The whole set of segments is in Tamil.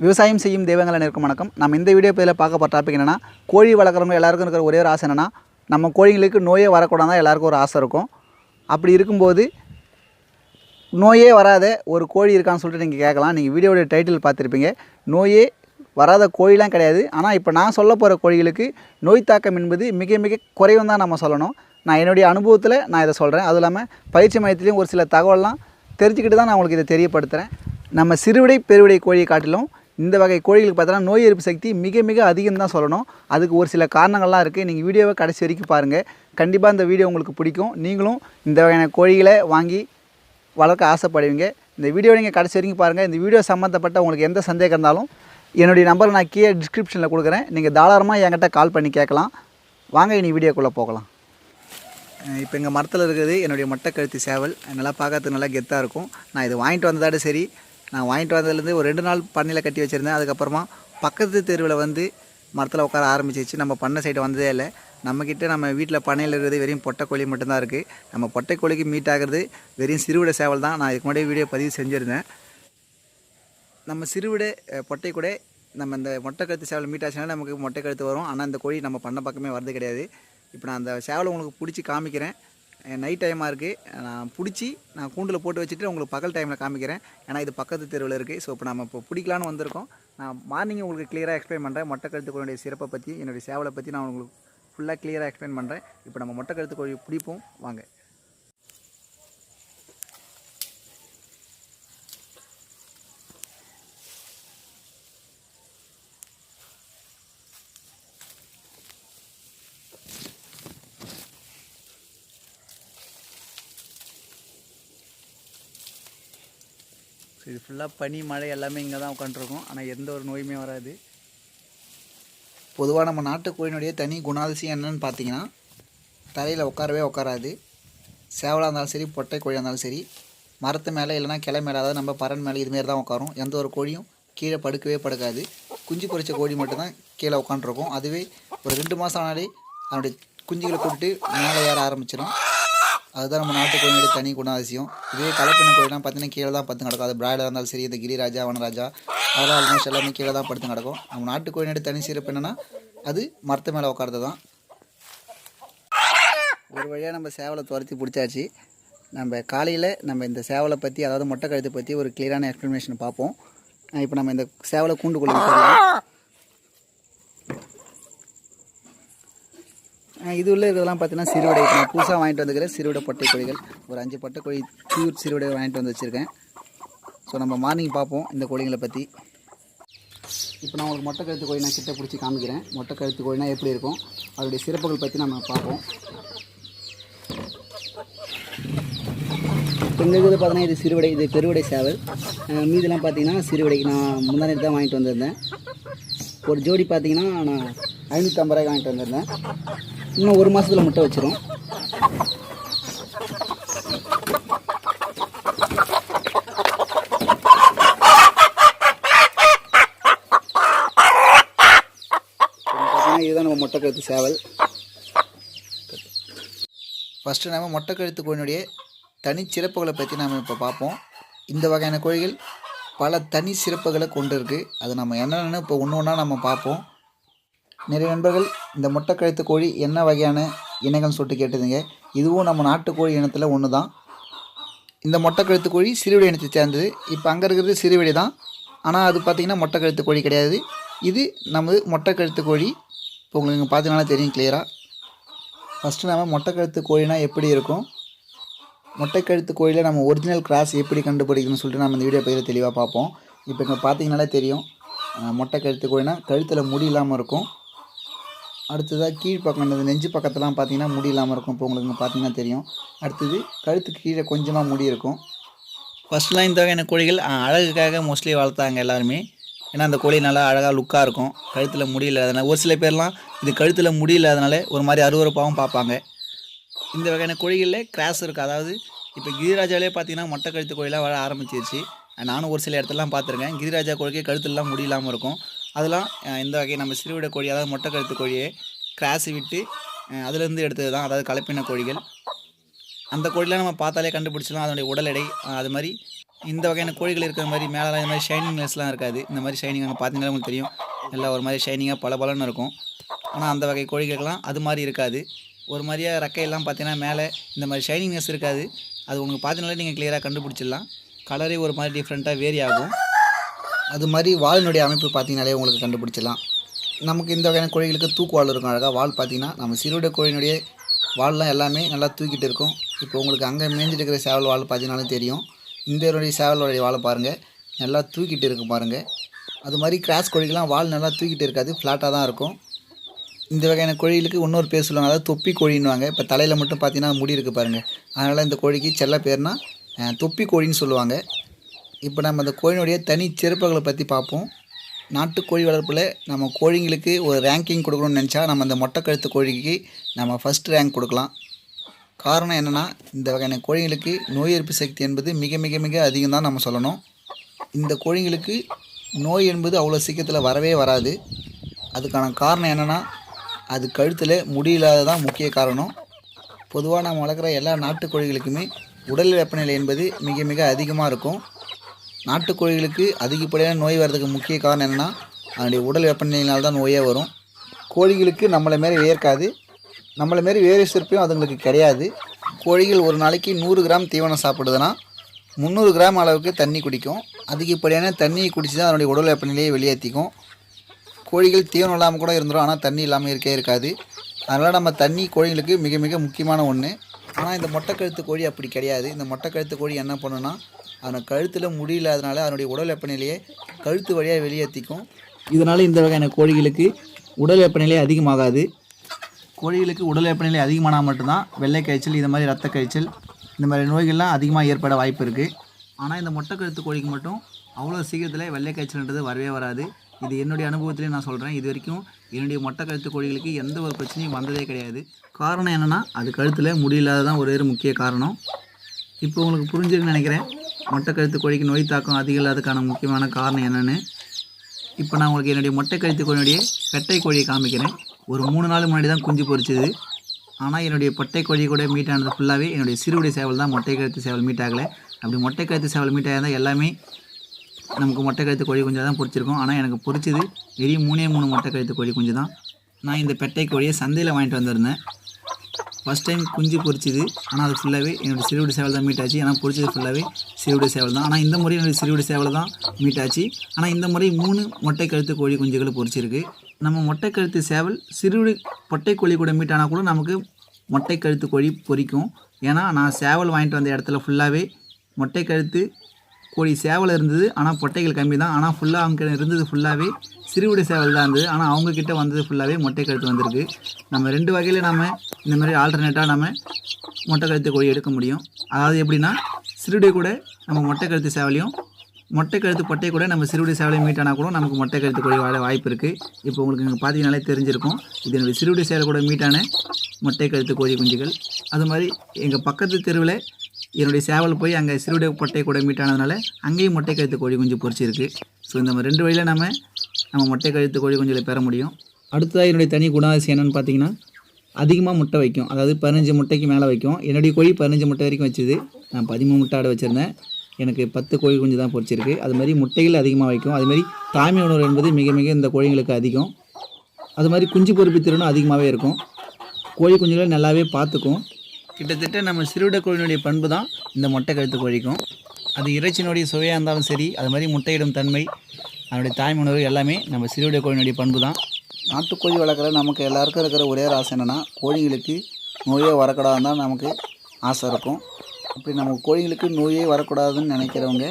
விவசாயம் செய்யும் தெய்வங்கள் அனைவருக்கும் வணக்கம். நம்ம இந்த வீடியோ பதில் பார்க்க போகிற டாபிக் என்னென்னா கோழி வளர்க்குறவங்க எல்லாருக்கும் இருக்கிற ஒரே ஒரு ஆசை என்னென்னா நம்ம கோழிங்களுக்கு நோயே வரக்கூடாதான் எல்லாருக்கும் ஒரு ஆசை இருக்கும். அப்படி இருக்கும்போது நோயே வராத ஒரு கோழி இருக்கான்னு சொல்லிட்டு நீங்கள் கேட்கலாம். நீங்கள் வீடியோடைய டைட்டில் பார்த்துருப்பீங்க. நோயே வராத கோழிலாம் கிடையாது. ஆனால் இப்போ நான் சொல்ல போகிற கோழிகளுக்கு நோய் தாக்கம் என்பது மிக மிக குறைவும் தான் நம்ம சொல்லணும். நான் என்னுடைய அனுபவத்தில் நான் இதை சொல்கிறேன் அதுவும் இல்லாமல் பயிற்சி மையத்துலேயும் ஒரு சில தகவல்லாம் தெரிஞ்சுக்கிட்டு தான் நான் உங்களுக்கு இதை தெரியப்படுத்துகிறேன் நம்ம சிறுவிடை பெருவிடை கோழியை காட்டிலும் இந்த வகை கோழிகளுக்கு பார்த்தோன்னா நோய் எதிர்ப்பு சக்தி மிக மிக அதிகம் தான் சொல்லணும். அதுக்கு ஒரு சில காரணங்கள்லாம் இருக்குது நீங்கள் வீடியோவை கடைசி வரைக்கும் பாருங்கள் கண்டிப்பாக இந்த வீடியோ உங்களுக்கு பிடிக்கும். நீங்களும் இந்த வகையான கோழிகளை வாங்கி வளர்க்க ஆசைப்படுவீங்க. இந்த வீடியோ நீங்கள் கடைசி வரைக்கும் பாருங்கள் இந்த வீடியோ சம்மந்தப்பட்ட உங்களுக்கு எந்த சந்தேகம் இருந்தாலும் என்னுடைய நம்பரை நான் கீழே டிஸ்கிரிப்ஷனில் கொடுக்குறேன். நீங்கள் தாராளமாக என்கிட்ட கால் பண்ணி கேட்கலாம். வாங்க இனி வீடியோக்குள்ளே போகலாம். இப்போ எங்கள் மரத்தில் இருக்கிறது என்னுடைய மொட்டை கழுத்து சேவல். நல்லா பார்க்கறதுக்கு நல்லா கெத்தாக இருக்கும். நான் இது வாங்கிட்டு வந்ததாட சரி. நான் வாங்கிட்டு வந்ததுலேருந்து ஒரு ரெண்டு நாள் பண்ணையில் கட்டி வச்சுருந்தேன். அதுக்கப்புறமா பக்கத்து தெருவில் வந்து மரத்தில் உட்கார ஆரம்பிச்சிச்சு நம்ம பண்ணை சைடு வந்ததே இல்லை. நம்மக்கிட்ட நம்ம வீட்டில் பண்ணையில் இருக்கிறது வெறும் பொட்டைக்கோழி மட்டும்தான் இருக்குது நம்ம பொட்டைக்கோழிக்கு மீட் ஆகிறது வெறும் சிறுவிடை சேவல் தான். நான் இதுக்கு முன்னாடி வீடியோ பதிவு செஞ்சுருந்தேன். நம்ம சிறுவிடை அஹ், பொட்டை கூட நம்ம இந்த மொட்டை கழுத்து சேவல் மீட் ஆச்சுனால நமக்கு மொட்டை கழுத்து வரும். ஆனால் இந்த கோழி நம்ம பண்ண பக்கமே வரது கிடையாது. இப்போ நான் அந்த சேவலை உங்களுக்கு பிடிச்சி காமிக்கிறேன். நைட் டைமாக இருக்குது நான் பிடிச்சி நான் கூண்டில் போட்டு வச்சுட்டு உங்களுக்கு பகல் டைமில் காமிக்கிறேன். ஏன்னா இது பக்கத்து தெருவில் இருக்குது ஸோ இப்போ நம்ம இப்போ பிடிக்கலான்னு வந்திருக்கோம். நான் மார்னிங் உங்களுக்கு கிளியராக எக்ஸ்பிளைன் பண்ணுறேன் மொட்டை கழுத்து கோழியுடைய சிறப்பை பற்றி என்னுடைய சேவலை பற்றி நான் உங்களுக்கு ஃபுல்லாக கிளியராக எக்ஸ்பிளைன் பண்ணுறேன் இப்போ நம்ம மொட்டை கழுத்து கோழி பிடிப்போம். வாங்க. ஸோ இது ஃபுல்லாக பனி மழை எல்லாமே இங்கே தான் உட்காந்துருக்கும் ஆனால் எந்த ஒரு நோயுமே வராது. பொதுவாக நம்ம நாட்டுக்கோழினுடைய தனி குணாதிசயம் என்னன்னு பார்த்தீங்கன்னா தரையில் உட்காரவே உட்காராது சேவலாக இருந்தாலும் சரி பொட்டை கோழியாக இருந்தாலும் சரி மரத்து மேலே இல்லைனா கிளை மேலே அதாவது நம்ம பறன் மேலே இதுமாரி தான் உட்காரும் எந்த ஒரு கோழியும் கீழே படுக்கவே படுக்காது. குஞ்சு பொறிச்ச கோழி மட்டும்தான் கீழே உட்காந்துருக்கும் அதுவே ஒரு ரெண்டு மாதம் ஆனாலே அதனுடைய குஞ்சுகளை கூப்பிட்டு மேலே ஏற ஆரம்பிச்சிடும் அதுதான் நம்ம நாட்டு கோயிலுடைய தனி குணாதிசயம். இதுவே கலப்பின கோயிலாம் பார்த்தீங்கன்னா கீழே தான் படுத்து கிடக்கும். அது பிராய்லர் இருந்தாலும் சரி இந்த கிரிராஜா வனராஜா அதெல்லாம் ஆல்மோஸ்ட் எல்லாமே கீழே தான் படுத்து கிடக்கும். நம்ம நாட்டு கோயிலுடைய தனி சிறப்பு என்னென்னா அது மரத்து மேலே உட்காரது தான். ஒரு வழியாக நம்ம சேவலை துரத்தி பிடிச்சாச்சு. நம்ம காலையில் நம்ம இந்த சேவலை பற்றி அதாவது மொட்டை கழுத்தை பற்றி ஒரு கிளியரான எக்ஸ்ப்ளனேஷன் பார்ப்போம். இப்போ நம்ம இந்த சேவலை கூண்டுக்குள்ளே இது உள்ள இதெல்லாம் பார்த்தீங்கன்னா சிறுவிடை நான் புதுசாக வாங்கிட்டு வந்துக்கிறேன் சிறுவிடை பொட்டை கோழிகள் ஒரு அஞ்சு பொட்டை கோழி பியூர் சிறுவிடை வாங்கிட்டு வந்து வச்சுருக்கேன். ஸோ நம்ம மார்னிங் பார்ப்போம் இந்த கோழிங்களை பற்றி இப்போ நான் உங்களுக்கு மொட்டை கழுத்து கோழி நான் கிட்ட பிடிச்சி காமிக்கிறேன். மொட்டை கழுத்து கோழினா எப்படி இருக்கும்? அதோடைய சிறப்புகள் பற்றி நம்ம பார்ப்போம். இப்போ இந்த இது பார்த்தீங்கன்னா இது சிறுவிடை இது பெருவிடை சேவல். மீதெல்லாம் பார்த்தீங்கன்னா சிறுவிடை நான் முந்தானி தான் வாங்கிட்டு வந்திருந்தேன். ஒரு ஜோடி பார்த்தீங்கன்னா நான் ஐநூற்றம்பது ரூபாய்க்கு வாங்கிட்டு வந்திருந்தேன். இன்னும் ஒரு மாதத்தில் முட்டை வச்சிரும். பார்த்தீங்கன்னா இதுதான் நம்ம மொட்டை கழுத்து சேவல். ஃபஸ்ட்டு நம்ம மொட்டை கழுத்து கோழினுடைய தனி சிறப்புகளை பற்றி நம்ம இப்போ பார்ப்போம். இந்த வகையான கோழிகள் பல தனி சிறப்புகளை கொண்டு இருக்குது அது நம்ம என்னென்னு இப்போ ஒன்று ஒன்றா நம்ம பார்ப்போம். நிறைய நண்பர்கள் இந்த மொட்டை கழுத்து கோழி என்ன வகையான இனங்கள்னு சொல்லிட்டு கேட்டதுங்க இதுவும் நம்ம நாட்டுக்கோழி இனத்தில் ஒன்று தான் இந்த மொட்டை கழுத்து கோழி சிறுவிடை இனத்தை சேர்ந்தது. இப்போ அங்கே இருக்கிறது சிறுவிடை தான். ஆனால் அது பார்த்திங்கன்னா மொட்டை கழுத்து கோழி கிடையாது. இது நமது மொட்டை கழுத்து கோழி. இப்போ உங்களுக்கு பார்த்தீங்கனா பார்த்தீங்கன்னா தெரியும் கிளியராக ஃபஸ்ட்டு நம்ம மொட்டை கழுத்து கோழினா எப்படி இருக்கும்? மொட்டை கழுத்து கோழியில் நம்ம ஒரிஜினல் கிராஸ் எப்படி கண்டுபிடிக்கணும்னு சொல்லிட்டு நம்ம இந்த வீடியோ பதிவில் தெளிவாக பார்ப்போம். இப்போ இங்கே பார்த்தீங்கனாலே தெரியும். மொட்டை கழுத்து கோழினா கழுத்தில் முடி இல்லாமல் இருக்கும். அடுத்ததாக கீழ்ப்பக்கம் இந்த நெஞ்சு பக்கத்தெல்லாம் பார்த்தீங்கன்னா முடி இல்லாமல் இருக்கும். இப்போ உங்களுக்கு பார்த்தீங்கன்னா தெரியும். அடுத்தது கழுத்துக்கு கீழே கொஞ்சமாக முடி இருக்கும். ஃபஸ்ட்லாம் இந்த வகையான கோழிகள் அழகுக்காக மோஸ்ட்லி வளர்த்தாங்க எல்லாருமே. ஏன்னா அந்த கோழி நல்லா அழகாக லுக்காக இருக்கும். கழுத்தில் முடி இல்லாதனால ஒரு சில பேர்லாம் இது கழுத்தில் முடி இல்லாதனால ஒரு மாதிரி அருவறுப்பாகவும் பார்ப்பாங்க. இந்த வகையான கோழிகளில் கிராஸ் இருக்குது அதாவது இப்போ கிரிராஜாவிலே பார்த்தீங்கன்னா மொட்டை கழுத்து கோழிலாம் வர ஆரம்பிச்சிருச்சு. நானும் ஒரு சில இடத்துலலாம் பார்த்துருக்கேன். கிரிராஜா கோழிக்கே கழுத்துலலாம் முடி இல்லாமல் இருக்கும். அதெல்லாம் இந்த வகை நம்ம சிறுவிட கோழி அதாவது மொட்டை கழுத்து கோழியை கிராஸ் விட்டு அதுலேருந்து எடுத்தது தான். அதாவது கலப்பின கோழிகள். அந்த கோழிலாம் நம்ம பார்த்தாலே கண்டுபிடிச்சிடலாம். அதனுடைய உடல் எடை அது மாதிரி இந்த வகையான கோழிகள் இருக்கிற மாதிரி மேலே இந்த மாதிரி ஷைனிங்னஸ்லாம் இருக்காது. இந்த மாதிரி ஷைனிங் அங்கே பார்த்தீங்கன்னா உங்களுக்கு தெரியும். எல்லாம் ஒரு மாதிரி ஷைனிங்காக பல பலன்னு இருக்கும். ஆனால் அந்த வகை கோழிகளுக்கெல்லாம் அது மாதிரி இருக்காது. ஒரு மாதிரியா ரெக்கையெல்லாம் பார்த்தீங்கன்னா மேலே இந்த மாதிரி ஷைனிங்னஸ் இருக்காது. அது உங்களுக்கு பார்த்தீங்கனாலே நீங்கள் கிளியராக கண்டுபிடிச்சிடலாம். கலரே ஒரு மாதிரி டிஃப்ரெண்ட்டாக வேரி ஆகும். அது மாதிரி வாலினுடைய அமைப்பு பார்த்தீங்கனாலே உங்களுக்கு கண்டுபிடிச்சிடலாம். நமக்கு இந்த வகையான கோழிகளுக்கு தூக்கு வால் இருக்கும் அழகாக வால் பார்த்தீங்கன்னா நம்ம சிறுவிட கோழியினுடைய வால்லாம் எல்லாமே நல்லா தூக்கிட்டு இருக்கும். இப்போ உங்களுக்கு அங்கே மேய்ஞ்சிட்டு இருக்கிற சேவல் வால் பார்த்தீங்கனாலும் தெரியும். இந்த சேவலுடைய வாழை பாருங்கள் நல்லா தூக்கிட்டு இருக்கும் பாருங்கள் அது மாதிரி கிராஸ் கோழிக்கெலாம் வால் நல்லா தூக்கிட்டு இருக்காது. ஃப்ளாட்டாக தான் இருக்கும். இந்த வகையான கோழிகளுக்கு இன்னொரு பேர் சொல்லுவாங்க. அதாவது தொப்பி கோழின்னுவாங்க. இப்போ தலையில் மட்டும் பார்த்தீங்கன்னா முடி இருக்குது பாருங்கள் அதனால் இந்த கோழிக்கு செல்ல பேர்னால் தொப்பி கோழின்னு சொல்லுவாங்க. இப்போ நம்ம அந்த கோழியினுடைய தனி சிறப்புகளை பற்றி பார்ப்போம். நாட்டுக்கோழி வளர்ப்பில் நம்ம கோழிங்களுக்கு ஒரு ரேங்கிங் கொடுக்கணும்னு நினச்சா நம்ம அந்த மொட்டை கழுத்து கோழிக்கு நம்ம ஃபஸ்ட் ரேங்க் கொடுக்கலாம். காரணம் என்னென்னா இந்த வகையான கோழிங்களுக்கு நோய் எதிர்ப்பு சக்தி என்பது மிக மிக மிக அதிகம் தான் நம்ம சொல்லணும். இந்த கோழிங்களுக்கு நோய் என்பது அவ்வளோ சீக்கிரத்தில் வரவே வராது. அதுக்கான காரணம் என்னென்னா அது கழுத்தில் முடியில்லாததான் முக்கிய காரணம். பொதுவாக நம்ம வளர்க்குற எல்லா நாட்டுக்கோழிகளுக்குமே உடல் வெப்பநிலை என்பது மிக மிக அதிகமாக இருக்கும். நாட்டுக்கோழிகளுக்கு அதிகப்படியான நோய் வர்றதுக்கு முக்கிய காரணம் என்னென்னா அதனுடைய உடல் வெப்பநிலையினால் தான் நோயே வரும். கோழிகளுக்கு நம்மளை மாரி வேர்க்காது. நம்மளை மாரி வேறு சிறப்பையும் அதுங்களுக்கு கிடையாது. கோழிகள் ஒரு நாளைக்கு நூறு கிராம் தீவனம் சாப்பிடுதுன்னா முந்நூறு கிராம் அளவுக்கு தண்ணி குடிக்கும். அதிகப்படியான தண்ணியை குடித்து தான் அதனுடைய உடல் வெப்பநிலையை வெளியேற்றிக்கும். கோழிகள் தீவனம் இல்லாமல் கூட இருந்துடும் ஆனால் தண்ணி இல்லாமல் இருக்கே இருக்காது. அதனால் நம்ம தண்ணி கோழிகளுக்கு மிக மிக முக்கியமான ஒன்று ஆனால் இந்த மொட்டை கழுத்து கோழி அப்படி கிடையாது. இந்த மொட்டை கழுத்து கோழி என்ன பண்ணுன்னா அவனை கழுத்தில் முடியலாதனால அதனுடைய உடல் வெப்பநிலையை கழுத்து வழியாக வெளியேற்றிக்கும் இதனால் இந்த வகையான கோழிகளுக்கு உடல் வெப்பநிலை அதிகமாகாது. கோழிகளுக்கு உடல் வெப்பநிலை அதிகமானால் மட்டும்தான் வெள்ளை காய்ச்சல் இது மாதிரி ரத்த காய்ச்சல் இந்த மாதிரி நோய்கள்லாம் அதிகமாக ஏற்பட வாய்ப்பு இருக்குது ஆனால் இந்த மொட்டை கழுத்து கோழிக்கு மட்டும் அவ்வளோ சீக்கிரத்தில் வெள்ளை காய்ச்சல்ன்றது வரவே வராது. இது என்னுடைய அனுபவத்திலே நான் சொல்கிறேன் இது வரைக்கும் என்னுடைய மொட்டை கழுத்து கோழிகளுக்கு எந்த ஒரு பிரச்சனையும் வந்ததே கிடையாது. காரணம் என்னென்னா அது கழுத்தில் முடியில்லாததான் ஒரே ஒரு முக்கிய காரணம். இப்போ உங்களுக்கு புரிஞ்சிருக்குன்னு நினைக்கிறேன். மொட்டை கழுத்து கோழிக்கு நோய் தாக்கம் அதிகம் இல்லாததுக்கான முக்கியமான காரணம் என்னென்னு. இப்போ நான் உங்களுக்கு என்னுடைய மொட்டை கழுத்து கோழியுடைய பெட்டை கோழியை காமிக்கிறேன். ஒரு மூணு நாள் முன்னாடி தான் குஞ்சு பொரிச்சது. ஆனால் என்னுடைய பொட்டை கோழி கூட மீட் ஆனது ஃபுல்லாகவே என்னுடைய சிறுவுடைய சேவல் தான். மொட்டை கழுத்து சேவல் மீட் ஆகலை. அப்படி மொட்டை கழுத்து சேவல் மீட் ஆகிருந்தால் எல்லாமே நமக்கு மொட்டை கழுத்து கோழி குஞ்சு தான் பிடிச்சிருக்கும். ஆனால் எனக்கு பிடிச்சது வெறும் மூணே மூணு மொட்டை கழுத்து கோழி குஞ்சு தான். நான் இந்த பெட்டை கோழியை சந்தையில் வாங்கிட்டு வந்திருந்தேன். ஃபஸ்ட் டைம் குஞ்சு பொறிச்சிது ஆனால் அது ஃபுல்லாகவே என்னோட சிறுவிடு சேவல் தான் மீட் ஆச்சு ஆனால் பொரிச்சது ஃபுல்லாகவே சிறுவிடு சேவல் தான் ஆனால் இந்த முறை என்னோடய சிறுவிடு சேவல் தான் மீட் ஆச்சு ஆனால் இந்த முறை மூணு மொட்டை கழுத்து கோழி குஞ்சுகள் பொறிச்சிருக்கு நம்ம மொட்டை கழுத்து சேவல் சிறுவிடு பொட்டை கோழி கூட மீட் ஆனால் கூட நமக்கு மொட்டை கழுத்து கோழி பொறிக்கும் ஏன்னா நான் சேவல் வாங்கிட்டு வந்த இடத்துல ஃபுல்லாகவே மொட்டை கழுத்து கோழி சேவல் இருந்தது ஆனால் பொட்டைகள் கம்மி தான். ஆனால் ஃபுல்லாக அவங்க இருந்தது ஃபுல்லாகவே சிறுவிடை சேவல் தான் இருந்தது ஆனால் அவங்கக்கிட்ட வந்தது ஃபுல்லாகவே மொட்டை கழுத்து வந்திருக்கு. நம்ம ரெண்டு வகையில் நம்ம இந்த மாதிரி ஆல்டர்னேட்டாக நம்ம மொட்டை கழுத்து கோழி எடுக்க முடியும். அதாவது எப்படின்னா சிறுவிடை கூட நம்ம மொட்டை கழுத்து சேவலையும் மொட்டை கழுத்து பொட்டை கூட நம்ம சிறுவிடை சேவலையும் மீட் ஆனால் கூட நமக்கு மொட்டை கழுத்து கோழி வாழ வாய்ப்பு இருக்குது இப்போ உங்களுக்கு இங்கே பார்த்தீங்கனாலே தெரிஞ்சிருக்கும். இது என்னுடைய சிறுவிடை சேவல் கூட மீட்டான மொட்டை கழுத்து கோழி குஞ்சுகள். அது மாதிரி எங்கள் பக்கத்து தெருவில் என்னுடைய சேவல் போய் அங்கே சிறுவிடை பொட்டை கூட மீட் ஆனதுனால அங்கேயும் மொட்டை கழுத்து கோழி குஞ்சு பொறிச்சிருக்கு ஸோ இந்த மாதிரி ரெண்டு வழியில் நம்ம நம்ம மொட்டை கழுத்து கோழி குஞ்சுகளை பெற முடியும். அடுத்ததாக என்னுடைய தனி குணாதிசயம் என்னென்னு பார்த்தீங்கன்னா அதிகமாக முட்டை வைக்கும். அதாவது பதினஞ்சு முட்டைக்கு மேலே வைக்கும். என்னுடைய கோழி பதினஞ்சு முட்டை வரைக்கும் வச்சுது. நான் பதிமூணு முட்டை ஆடு வச்சுருந்தேன். எனக்கு பத்து கோழி குஞ்சு தான் பொரிச்சிருக்கு. அது மாதிரி முட்டைகள் அதிகமாக வைக்கும். அது மாதிரி தாய்மை உணர்வு என்பது மிக மிக இந்த கோழிங்களுக்கு அதிகம். அது மாதிரி குஞ்சு பொறுப்பு திறனும் அதிகமாகவே இருக்கும். கோழி குஞ்சுகளை நல்லாவே பார்த்துக்கும். கிட்டத்தட்ட நம்ம சிறுவிட கோழியினுடைய பண்பு தான் இந்த மொட்டை கழுத்து கோழிக்கும். அது இறைச்சினுடைய சுவையாக இருந்தாலும் சரி அது மாதிரி முட்டையிடும் தன்மை அதனுடைய தாய்மை எல்லாமே நம்ம சிறுவிட கோழியினுடைய பண்பு தான். நாட்டுக்கோழி வளர்க்குற நமக்கு எல்லாருக்கும் இருக்கிற ஒரே ஒரு ஆசை என்னென்னா கோழிங்களுக்கு நோயே வரக்கூடாதுன்னு தான் நமக்கு ஆசை இருக்கும். அப்படி நம்ம கோழிங்களுக்கு நோயே வரக்கூடாதுன்னு நினைக்கிறவங்க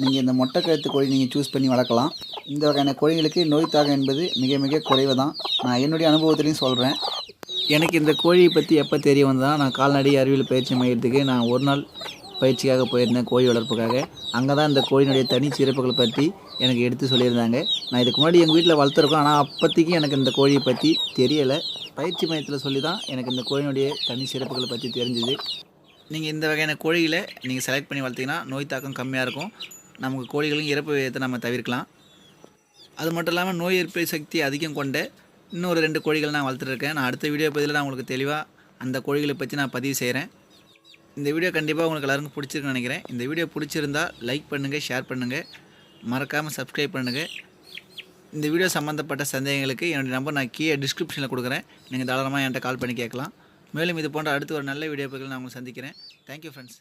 நீங்கள் இந்த மொட்டை கழுத்து கோழி நீங்கள் சூஸ் பண்ணி வளர்க்கலாம். இந்த வகையான கோழிங்களுக்கு நோய் தாகம் என்பது மிக மிக குறைவு தான். நான் என்னுடைய அனுபவத்துலேயும் சொல்கிறேன் எனக்கு இந்த கோழியை பற்றி எப்போ தெரிய வந்தால் நான் கால்நடை அறிவியல் பயிற்சி மையத்துக்கு நான் ஒரு நாள் பயிற்சிக்காக போயிருந்தேன் கோழி வளர்ப்புக்காக. அங்கே தான் இந்த கோழியினுடைய தனி சிறப்புகளை பற்றி எனக்கு எடுத்து சொல்லியிருந்தாங்க. நான் இதுக்கு முன்னாடி எங்கள் வீட்டில் வளர்த்துருக்கோம் ஆனால் அப்போதைக்கு எனக்கு இந்த கோழியை பற்றி தெரியலை. பயிற்சி மையத்தில் சொல்லி தான் எனக்கு இந்த கோழியினுடைய தனி சிறப்புகளை பற்றி தெரிஞ்சுது. நீங்கள் இந்த வகையான கோழிகளை நீங்கள் செலக்ட் பண்ணி வளர்த்தீங்கன்னா நோய் தாக்கம் கம்மியாக இருக்கும். நமக்கு கோழிகளையும் இறப்பு விகிதத்தை நம்ம தவிர்க்கலாம். அது மட்டும் இல்லாமல் நோய் எதிர்ப்பு சக்தி அதிகம் கொண்ட இன்னொரு ரெண்டு கோழிகள் நான் வளர்த்துருக்கேன் நான் அடுத்த வீடியோ பதிவில் நான் உங்களுக்கு தெளிவாக அந்த கோழிகளை பற்றி நான் பதிவு செய்கிறேன் இந்த வீடியோ கண்டிப்பாக உங்களுக்கு எல்லாருக்கும் பிடிச்சிருக்குன்னு நினைக்கிறேன். இந்த வீடியோ பிடிச்சிருந்தா லைக் பண்ணுங்கள் ஷேர் பண்ணுங்கள் மறக்காமல் சப்ஸ்கிரைப் பண்ணுங்கள் இந்த வீடியோ சம்மந்தப்பட்ட சந்தேகங்களுக்கு என்னுடைய நம்பர் நான் கீழே டிஸ்கிரிப்ஷனில் கொடுக்குறேன். நீங்கள் தாராளமாக என்கிட்ட கால் பண்ணி கேட்கலாம். மேலும் இது போன்ற அடுத்து ஒரு நல்ல வீடியோக்கள் நான் உங்களுக்கு சந்திக்கிறேன். Thank you friends